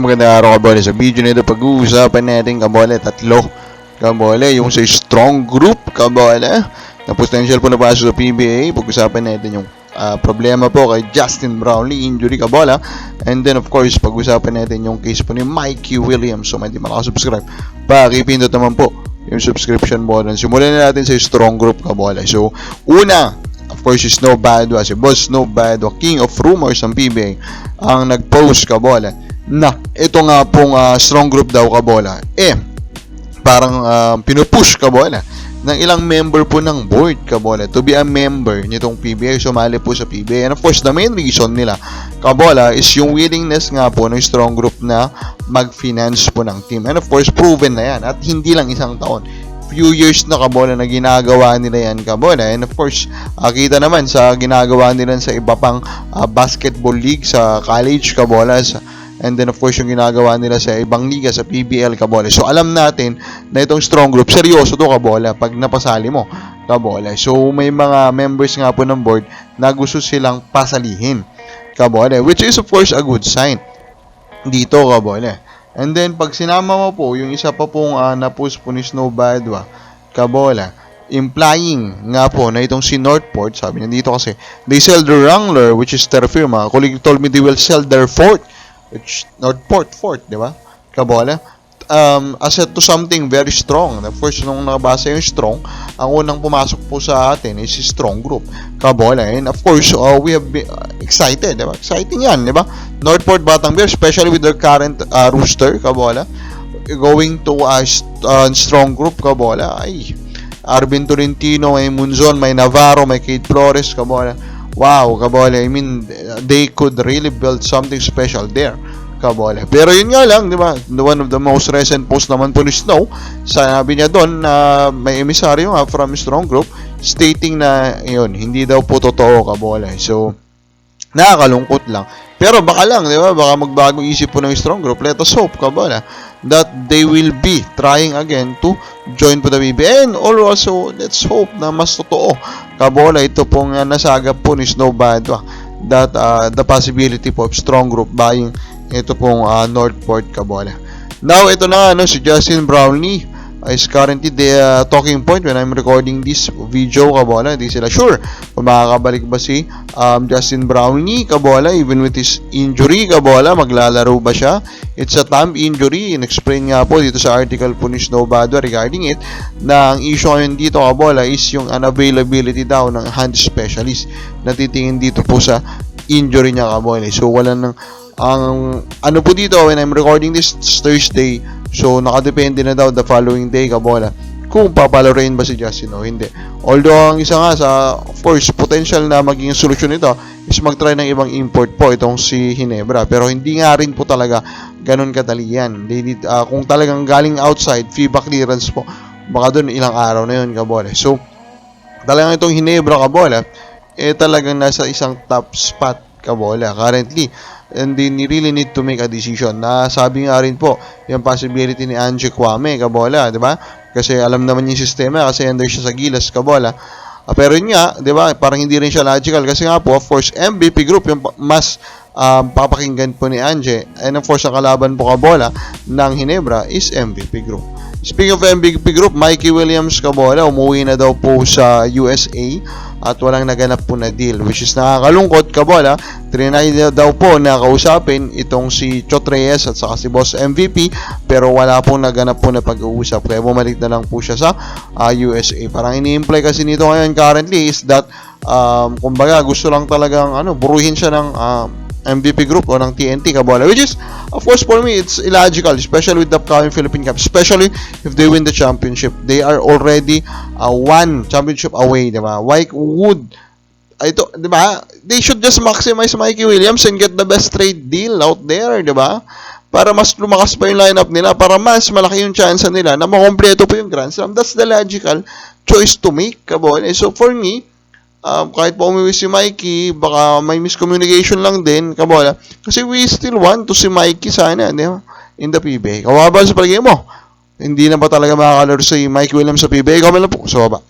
Magandang araw kabole. Sa video nito pag-uusapan natin kabole tatlo. Kabole, yung sa strong group kabole na potential po na pasok sa PBA. Pag-usapan natin yung ah, problema po kay Justin Brownlee, injury kabola. And then of course, pag-usapan natin yung case po ni Mikey Williams. So, hindi makasubscribe. Pakipindot naman po yung subscription button. Simulan na natin sa strong group kabola. So, una, Of course, si Snow Badwa, si Boss Snow Badwa, King of Rumors ng PBA, ang nag-post kabola na ito nga pong ah, strong group daw kabola. Eh, parang ah, pinupush kabola ng ilang member po ng board kabola to be a member nitong PBA, sumali po sa PBA. And of course, the main reason nila kabola is yung willingness nga po ng strong group na mag-finance po ng team. And of course, proven na yan at hindi lang isang taon few years na kabola na ginagawa nila yan kabola and of course ah, kita naman sa ginagawa nila sa iba pang ah, basketball league sa college kabola sa, and then of course yung ginagawa nila sa ibang liga sa PBL kabola so alam natin na itong strong group seryoso to kabola pag napasali mo kabola so may mga members nga po ng board na gusto silang pasalihin kabola which is of course a good sign dito kabola And then, pag sinama mo po, yung isa pa pong uh, na-post po ni Snow Badwa, Kabola, implying nga po na itong si Northport, sabi niya dito kasi, they sell the Wrangler, which is their firma. Colleague told me they will sell their fort, which Northport Fort, di ba? Kabola. Um, as a, to something very strong. Of course, nung nakabasa yung strong, ang unang pumasok po sa atin is si strong group. Kabola. And of course, uh, we have been uh, excited, di ba? Exciting yan, di ba? Northport Batang Bears, especially with their current uh, rooster, Kabola, going to a st- uh, strong group, Kabola, ay, Arvin Tolentino, may Munzon, may Navarro, may Kate Flores, Kabola. Wow, Kabola, I mean, they could really build something special there. Kabola. Pero yun nga lang, di ba? One of the most recent post naman po ni Snow, sabi niya doon na may emisaryo nga from Strong Group stating na yun, hindi daw po totoo Kabola. So, nakakalungkot lang. Pero baka lang, di ba? Baka magbago isip po ng strong group. Let us hope, kabala, that they will be trying again to join po the BBN. Or also, let's hope na mas totoo. Kabola, ito pong uh, nasagap po ni Snow Badwa that uh, the possibility po of strong group buying ito pong uh, Northport Kabola. Now, ito na ano, si Justin Brownlee is currently the uh, talking point when I'm recording this video kabola hindi sila sure kung makakabalik ba si um, Justin Brownlee kabola even with his injury kabola maglalaro ba siya? It's a thumb injury. In-explain nga po dito sa article po ni Snow Badwa regarding it na ang issue ngayon dito kabola is yung unavailability daw ng hand specialist na titingin dito po sa injury niya kabola. So wala nang ang ano po dito when I'm recording this Thursday So, nakadepende na daw the following day, kabola, kung papalarin ba si Justin o hindi. Although, ang isa nga sa, of course, potential na maging solusyon nito is mag-try ng ibang import po itong si Hinebra. Pero hindi nga rin po talaga ganun kadali yan. They need, uh, kung talagang galing outside, FIBA clearance po, baka doon ilang araw na yun, kabola. So, talagang itong Hinebra, kabola, eh talagang nasa isang top spot, kabola. Currently, and then you really need to make a decision. Na sabi nga rin po, yung possibility ni Angie Kwame, Kabola, di ba? Kasi alam naman yung sistema, kasi under siya sa Gilas, Kabola. Uh, pero yun nga, di ba, parang hindi rin siya logical. Kasi nga po, of course, MVP group, yung mas um, papakinggan po ni Angie. And of course, ang kalaban po Kabola ng Hinebra is MVP group. Speaking of MVP group, Mikey Williams Kabola, umuwi na daw po sa USA at walang naganap po na deal which is nakakalungkot kabola trinay daw po na kausapin itong si Chot Reyes at saka si Boss MVP pero wala pong naganap po na pag-uusap kaya bumalik na lang po siya sa uh, USA parang ini-imply kasi nito ngayon currently is that um, kumbaga gusto lang talagang ano buruhin siya ng uh, MVP group o ng TNT kabola which is of course for me it's illogical especially with the upcoming Philippine Cup especially if they win the championship. They are already uh, one championship away di ba? Why would ito di ba? They should just maximize Mikey Williams and get the best trade deal out there di ba? Para mas lumakas pa yung lineup nila para mas malaki yung chance nila na makompleto po yung Grand Slam. That's the logical choice to make kabola so for me um, kahit pa umiwi si Mikey, baka may miscommunication lang din, kabola. Kasi we still want to see Mikey sana, di ba? In the PBA. Kawawa sa palagay mo? Hindi na ba talaga makakalaro si Mike Williams sa PBA? Ikaw lang po, sa baba.